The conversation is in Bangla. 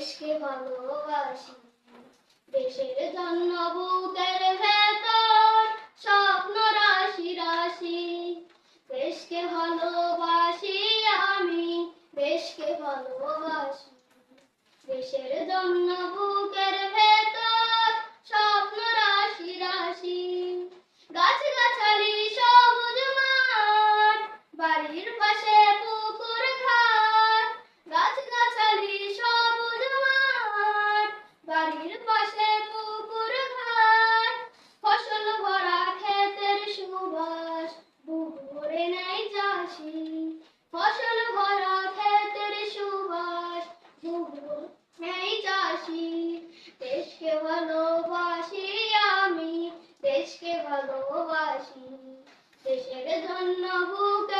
দেশকে ভালোবাসি। দেশের জন্য বুকের ভেতর স্বপ্ন রাশি রাশি। দেশকে ভালোবাসি আমি, দেশকে ভালোবাসি। দেশের জন্য বুকের ভেতর স্বপ্ন রাশি রাশি। গাছ গাছালি সবুজ মাঠ, বাড়ির পাশে চাষি, ফসল ভরা ক্ষেতের সুবাস। নেই চাষি, দেশকে ভালোবাসি আমি, দেশকে ভালোবাসি। দেশের জন্য বুকে